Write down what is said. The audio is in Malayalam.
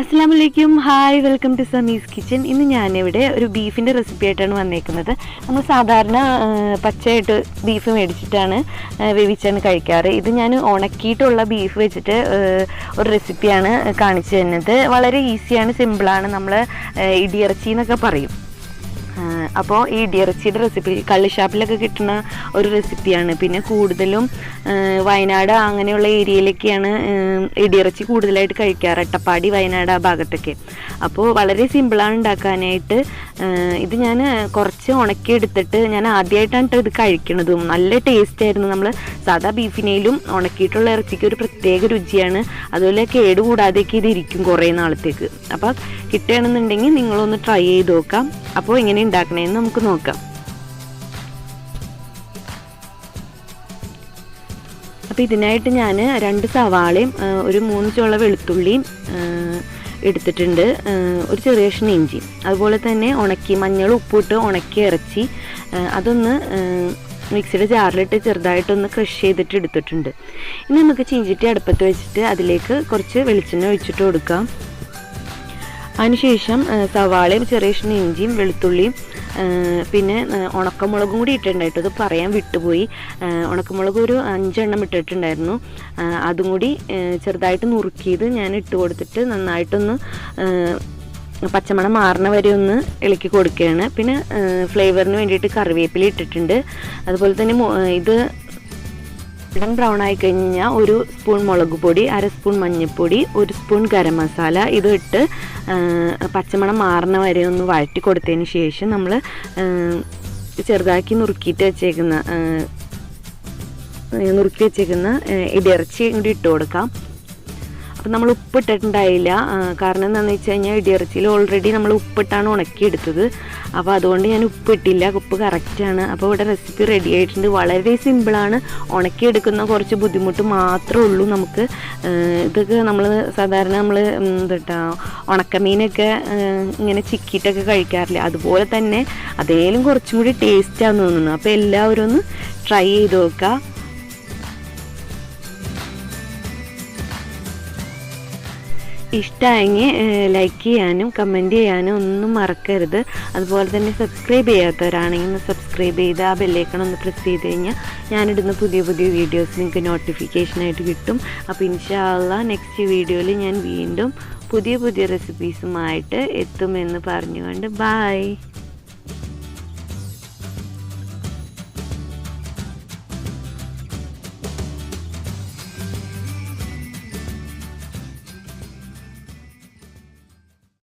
അസ്സാം വലൈക്കും hi welcome to Sami's kitchen ഇന്ന് ഞാനിവിടെ ഒരു ബീഫിന്റെ റെസിപ്പി ആയിട്ടാണ് വന്നേക്കുന്നത്. നമ്മൾ സാധാരണ പച്ചയായിട്ട് ബീഫ് മേടിച്ചിട്ടാണ് വേവിച്ചാണ് കഴിക്കാറ്. ഇത് ഞാൻ ഉണക്കിയിട്ടുള്ള ബീഫ് വെച്ചിട്ട് ഒരു റെസിപ്പിയാണ് കാണിച്ചു തന്നത് വളരെ ഈസിയാണ് സിമ്പിളാണ് നമ്മൾ ഇടിയിറച്ചി എന്നൊക്കെ പറയും. അപ്പോൾ ഈ ഇടിയിറച്ചിയുടെ റെസിപ്പി കള്ളിഷാപ്പിലൊക്കെ കിട്ടുന്ന ഒരു റെസിപ്പിയാണ് പിന്നെ കൂടുതലും വയനാട് അങ്ങനെയുള്ള ഏരിയയിലൊക്കെയാണ് ഇടിയിറച്ചി കൂടുതലായിട്ട് കഴിക്കാറ്. അട്ടപ്പാടി വയനാട് ആ ഭാഗത്തൊക്കെ. അപ്പോൾ വളരെ സിമ്പിളാണ് ഉണ്ടാക്കാനായിട്ട്. ഇത് ഞാൻ കുറച്ച് ഉണക്കി എടുത്തിട്ട് ഞാൻ ആദ്യമായിട്ടാണ് ഇത് കഴിക്കണതും. നല്ല ടേസ്റ്റ് ആയിരുന്നു. നമ്മൾ സാധാ ബീഫിനേലും ഉണക്കിയിട്ടുള്ള ഇറച്ചിക്ക് ഒരു പ്രത്യേക രുചിയാണ്. അതുപോലെ കേട് കൂടാതെയൊക്കെ ഇത് ഇരിക്കും കുറേ നാളത്തേക്ക്. അപ്പോൾ കിട്ടുകയാണെന്നുണ്ടെങ്കിൽ നിങ്ങളൊന്ന് ട്രൈ ചെയ്ത് നോക്കാം. അപ്പോൾ എങ്ങനെ ഉണ്ടാക്കണേന്ന് നമുക്ക് നോക്കാം. അപ്പോൾ ഇതിനായിട്ട് ഞാൻ രണ്ട് സവാളയും ഒരു മൂന്ന് ചോള വെളുത്തുള്ളിയും എടുത്തിട്ടുണ്ട്. ഒരു ചെറിയ കഷ്ണം ഇഞ്ചി. അതുപോലെ തന്നെ ഉണക്കി മഞ്ഞൾ ഉപ്പിട്ട് ഉണക്കി ഇറച്ചി. അതൊന്ന് മിക്സിയുടെ ജാറിലിട്ട് ചെറുതായിട്ടൊന്ന് ക്രഷ് ചെയ്തിട്ട് എടുത്തിട്ടുണ്ട്. ഇനി നമുക്ക് ചീഞ്ചിട്ടി അടുപ്പത്ത് വെച്ചിട്ട് അതിലേക്ക് കുറച്ച് വെളിച്ചെണ്ണ ഒഴിച്ചിട്ട് കൊടുക്കാം. അതിനുശേഷം സവാളയും ചെറിയ ഇഞ്ചിയും വെളുത്തുള്ളിയും പിന്നെ ഉണക്കമുളകും കൂടി ഇട്ടിട്ടുണ്ടായിട്ട് അത് പറയാൻ വിട്ടുപോയി. ഉണക്കമുളക് ഒരു അഞ്ചെണ്ണം ഇട്ടിട്ടുണ്ടായിരുന്നു. അതും കൂടി ചെറുതായിട്ട് നുറുക്കിയത് ഞാൻ ഇട്ട് കൊടുത്തിട്ട് നന്നായിട്ടൊന്ന് പച്ചമണം മാറണ വരെ ഒന്ന് ഇളക്കി കൊടുക്കുകയാണ്. പിന്നെ ഫ്ലേവറിന് വേണ്ടിയിട്ട് കറിവേപ്പില ഇട്ടിട്ടുണ്ട്. അതുപോലെ തന്നെ ഇത് ഗോൾഡൻ ബ്രൗൺ ആയി കഴിഞ്ഞാൽ ഒരു സ്പൂൺ മുളക് പൊടി അര സ്പൂൺ മഞ്ഞൾപ്പൊടി ഒരു സ്പൂൺ ഗരം മസാല ഇത് ഇട്ട് പച്ചമണം മാറുന്ന വരെ ഒന്ന് വഴറ്റി കൊടുത്തതിന് ശേഷം നമ്മൾ ചെറുതാക്കി നുറുക്കിയിട്ട് വെച്ചേക്കുന്ന നുറുക്കി വെച്ചേക്കുന്ന ഇടിയിറച്ചി കൂടി ഇട്ട് കൊടുക്കാം. അപ്പം നമ്മൾ ഉപ്പിട്ടിട്ടുണ്ടായില്ല. കാരണം എന്താണെന്ന് വെച്ച് കഴിഞ്ഞാൽ ഇടിയിറച്ചിയിൽ ഓൾറെഡി നമ്മൾ ഉപ്പിട്ടാണ് ഉണക്കിയെടുത്തത്. അപ്പോൾ അതുകൊണ്ട് ഞാൻ ഉപ്പിട്ടില്ല ഉപ്പ് കറക്റ്റാണ് അപ്പോൾ ഇവിടെ റെസിപ്പി റെഡി ആയിട്ടുണ്ട്. വളരെ സിമ്പിളാണ് ഉണക്കിയെടുക്കുന്ന കുറച്ച് ബുദ്ധിമുട്ട് മാത്രമേ ഉള്ളൂ നമുക്ക്. ഇതൊക്കെ നമ്മൾ സാധാരണ നമ്മൾ എന്താ ഉണക്കമീനൊക്കെ ഇങ്ങനെ ചിക്കിയിട്ടൊക്കെ കഴിക്കാറില്ല? അതുപോലെ തന്നെ അതേലും കുറച്ചും കൂടി ടേസ്റ്റാന്ന് തോന്നുന്നു. അപ്പോൾ എല്ലാവരും ഒന്ന് ട്രൈ ചെയ്ത് നോക്കുക. ഇഷ്ടമായെങ്കിൽ ലൈക്ക് ചെയ്യാനും കമന്റ് ചെയ്യാനും ഒന്നും മറക്കരുത്. അതുപോലെ തന്നെ സബ്സ്ക്രൈബ് ചെയ്യാത്തവരാണെങ്കിൽ ഒന്ന് സബ്സ്ക്രൈബ് ചെയ്ത് ആ ബെല്ലേക്കൺ ഒന്ന് പ്രസ് ചെയ്ത് കഴിഞ്ഞാൽ ഞാനിടുന്ന പുതിയ പുതിയ വീഡിയോസ് നിങ്ങൾക്ക് നോട്ടിഫിക്കേഷനായിട്ട് കിട്ടും. അപ്പോൾ ഇൻഷാല്ല നെക്സ്റ്റ് വീഡിയോയിൽ ഞാൻ വീണ്ടും പുതിയ പുതിയ റെസിപ്പീസുമായിട്ട് എത്തുമെന്ന് പറഞ്ഞുകൊണ്ട് ബായ്